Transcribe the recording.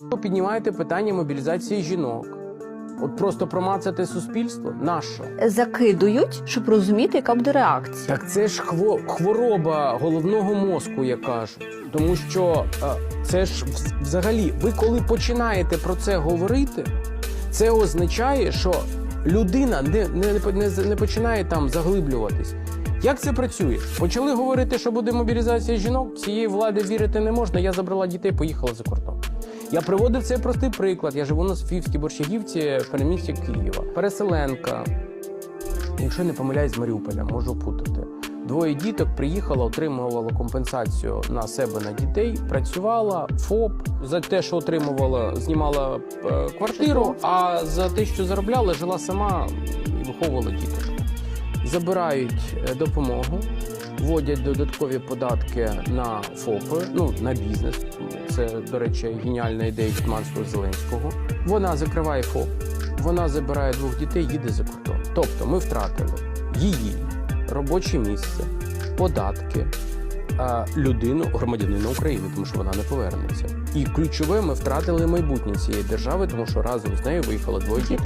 Ви піднімаєте питання мобілізації жінок. От просто промацати суспільство нащо? Закидують, щоб розуміти, яка буде реакція. Так це ж хво- хвороба головного мозку, як кажуть. Тому що е, це ж взагалі, ви коли починаєте про це говорити, це означає, що людина не, не, не, не починає там заглиблюватись. Як це працює? Почали говорити, що буде мобілізація жінок, цієї влади вірити не можна. Я забрала дітей, поїхала за кордон. Я приводив цей простий приклад. Я живу на Софіївській борщагівці, перемісті Києва. Переселенка, якщо не помиляюсь, з Маріуполя, можу путати. Двоє діток приїхала, отримувала компенсацію на себе на дітей, працювала ФОП за те, що отримувала, знімала е, квартиру, а за те, що заробляла, жила сама і виховувала діток. Забирають е, допомогу, вводять додаткові податки на ФОПи, ну на бізнес. Це, до речі, геніальна ідея Гетьманського Зеленського. Вона закриває ФОП, вона забирає двох дітей, їде за кордон. Тобто ми втратили її робоче місце, податки, людину, громадянина України, тому що вона не повернеться. І ключове, ми втратили майбутнє цієї держави, тому що разом з нею виїхало двоє дітей.